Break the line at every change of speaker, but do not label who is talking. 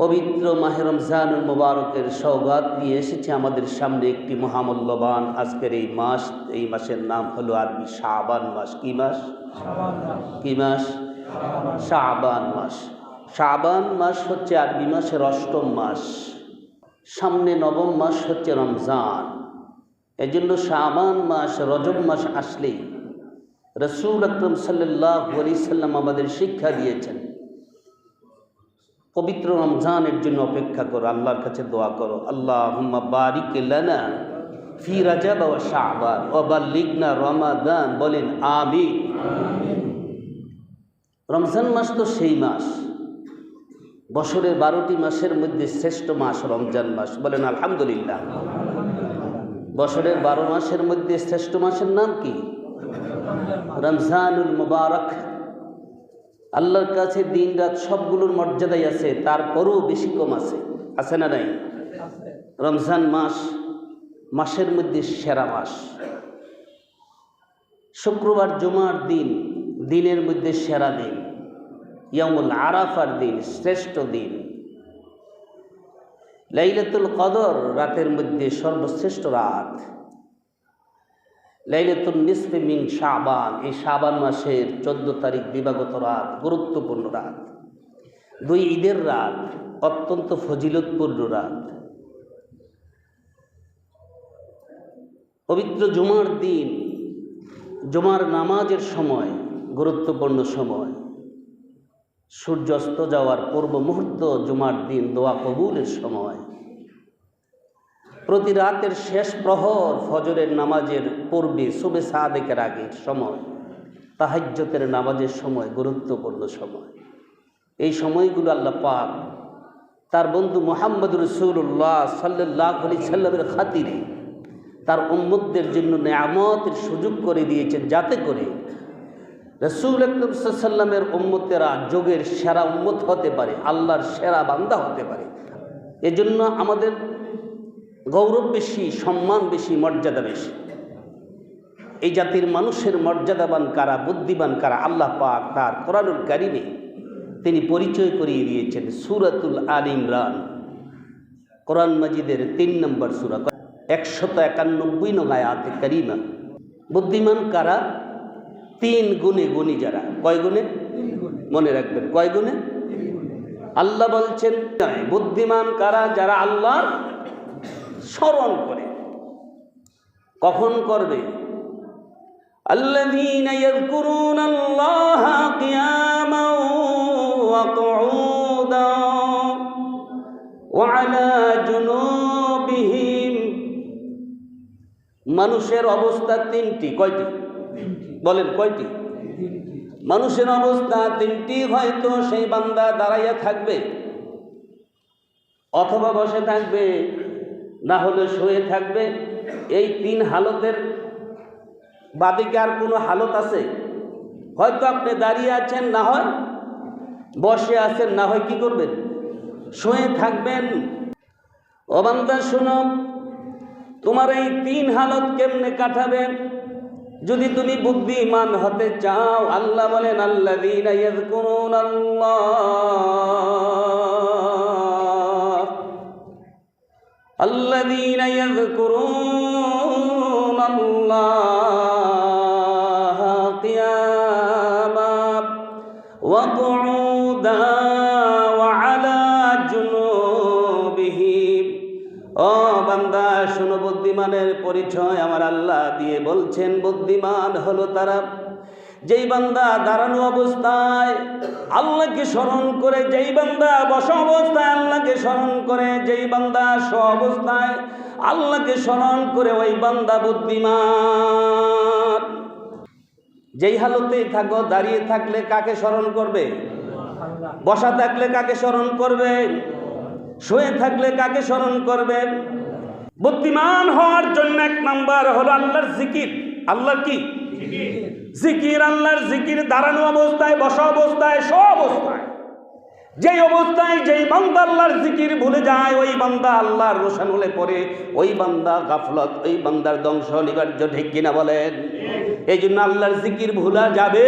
পবিত্র মাহে রমজানুল মোবারকের সৌগাত নিয়ে এসেছে আমাদের সামনে একটি মহামূল্যবান আজকের এই মাস। এই মাসের নাম হলো আরবি শাবান মাস। কি মাস? কি মাস? শাবান মাস। শাবান মাস হচ্ছে আরবি মাসের অষ্টম মাস। সামনে নবম মাস হচ্ছে রমজান। এজন্য শাবান মাস, রজব মাস আসলেই রসুল আকরম সাল্লাহ সাল্লাম আমাদের শিক্ষা দিয়েছেন। পবিত্র রমজানের জন্য অপেক্ষা করো, আল্লাহর কাছে দোয়া করো। আল্লাহ বারিক ফি রাজাব ওয়া শাবান ওয়া বাল্লিগনা রমাদান, বলেন আমি রমজান মাস তো সেই মাস, বছরের বারোটি মাসের মধ্যে শ্রেষ্ঠ মাস রমজান মাস, বলেন আলহামদুলিল্লাহ। বছরের বারো মাসের মধ্যে শ্রেষ্ঠ মাসের নাম কি? রমজানুল মুবারক। আল্লাহর কাছে দিন রাত সবগুলোর মর্যাদাই আছে, তারপরও বেশি কম আছে। আছে না নাই? রমজান মাস, মাসের মধ্যে সেরা মাস। শুক্রবার, জুমার দিন, দিনের মধ্যে সেরা দিন। ইয়ামুল আরাফার দিন, শ্রেষ্ঠ দিন। লাইলাতুল কদর, রাতের মধ্যে সর্বশ্রেষ্ঠ রাত। লাইলাতুল নিসফে মিন শাবান। এই শাবান মাসের চোদ্দ তারিখ দিবাগত রাত, গুরুত্বপূর্ণ রাত। দুই ঈদের রাত, অত্যন্ত ফজিলতপূর্ণ রাত। পবিত্র জুমার দিন, জুমার নামাজের সময়, গুরুত্বপূর্ণ সময়। সূর্যাস্ত যাওয়ার পূর্ব মুহূর্ত জুমার দিন দোয়া কবুলের সময়। প্রতি রাতের শেষ প্রহর ফজরের নামাজের পূর্বে শুভে সাদেকের আগের সময় তাহাজ্যতের নামাজের সময়, গুরুত্বপূর্ণ সময়। এই সময়গুলো আল্লাহ পাক তার বন্ধু মোহাম্মদ রসুল্লাহ সাল্লাহ আলি সাল্লামের খাতিরে তার উম্মতদের জন্য নেয়ামতের সুযোগ করে দিয়েছেন যাতে করে রসুল আকরম সাল্লামের উম্মতেরা যোগের সেরা উম্মত হতে পারে, আল্লাহর সেরা বান্দা হতে পারে। এজন্য আমাদের গৌরব বেশি, সম্মান বেশি, মর্যাদা বেশি। এই জাতির মানুষের মর্যাদাবান কারা বুদ্ধিমান কারা, আল্লাহ পাক তার কোরআনুল কারিমে তিনি পরিচয় করিয়ে দিয়েছেন, সুরাতুল আল ইমরান। কোরআন মাজিদের তিন নম্বর সুরা, একশত একানব্বই নং আয়াতে কারিমা। বুদ্ধিমান কারা? তিন গুণে গুণী যারা। কয় গুণে? মনে রাখবেন, কয় গুণে? আল্লাহ বলছেন, বুদ্ধিমান কারা? যারা আল্লাহ স্মরণ করে কখন করবে الذين يذكرون الله قياما وقعودا وعلى جنوبهم মানুষের অবস্থা তিনটি কয়টি বলেন কয়টি মানুষের অবস্থা তিনটি হয়তো সেই বান্দা দাঁড়াইয়া থাকবে অথবা বসে থাকবে না হলে শুয়ে থাকবে। এই তিন হালতের বাদিকে আর কোনো হালত আছে? হয়তো আপনি দাঁড়িয়ে আছেন, না হয় বসে আছেন, না হয় কি করবেন? শুয়ে থাকবেন। অবান্দা শুনো, তোমার এই তিন হালত কেমনে কাটাবেন যদি তুমি বুদ্ধিমান হতে চাও, আল্লাহ বলেন আল্লাহ আল্লাহ الذين يذكرون الله قياما وقعودا وعلى جنوبهم ও বান্দা শুনো বুদ্ধিমানের পরিচয় আমার আল্লাহ দিয়ে বলছেন বুদ্ধিমান হলো তারা যেই বান্দা দাঁড়ানো অবস্থায় আল্লাহকে স্মরণ করে, যেই বান্দা বসা অবস্থায় আল্লাহকে স্মরণ করে, যেই বান্দা স্ব অবস্থায় আল্লাহকে স্মরণ করে, ওই বান্দা বুদ্ধিমান। যেই হালতেই থাকো, দাঁড়িয়ে থাকলে কাকে স্মরণ করবে? বসা থাকলে কাকে স্মরণ করবে? শুয়ে থাকলে কাকে স্মরণ করবে? বুদ্ধিমান হওয়ার জন্য এক নাম্বার হলো আল্লাহর জিকির। আল্লাহর কি? জিকির আল্লাহর জিকির দাঁড়ানো অবস্থায় বসা অবস্থায় সব অবস্থায়। যেই অবস্থায় যেই বান্দা আল্লাহর জিকির ভুলে যায় ওই বান্দা আল্লাহর রোশন হলে পরে ওই বান্দা গাফলত ওই বান্দার ধ্বংস অনিবার্য ঠিক কিনা বলেন? এই জন্য আল্লাহর জিকির ভুলা যাবে